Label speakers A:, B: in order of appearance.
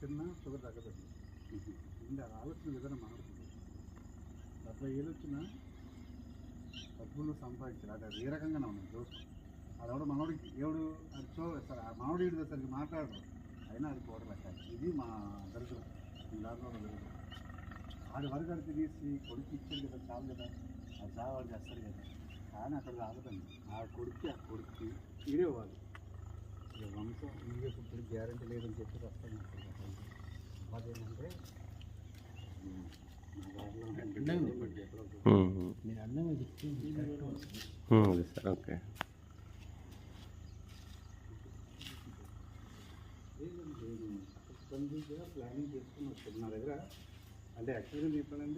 A: తిన్నా షుగర్ తగ్గదండి. ఇది ఆ ఆలోచన విధానం మారుతుంది. డెబ్బై ఏళ్ళు వచ్చినా డబ్బులు సంపాదించారు అది అది ఏ రకంగానే ఉన్నాం చూస్తాం. అది ఎవడు మనోడికి ఎవడు అది చో సరే ఆ మనోడు ఈడు సరిగ్గా మాట్లాడరు అయినా అది కూడలేక ఇది మా దరిద్రం. ఈ దాంట్లో దరిద్రం. ఆడి వరకు అది తీసి కొడుకు ఇచ్చాడు కదా చాలు కదా. అది చావాడు చేస్తారు కదా. కానీ అక్కడ ఆగదండి. ఆ కొడుక్కి ఆ కొడుక్కి ఇదే వాళ్ళు వంశం ఇదే ఇప్పుడు గ్యారంటీ లేదని చెప్పి వస్తాను అదేంటంటే
B: అదే సార్ ఓకే.
A: ప్లానింగ్ చేసుకుని వచ్చాను నా దగ్గర అంటే యాక్చువల్గా చెప్పాలంటే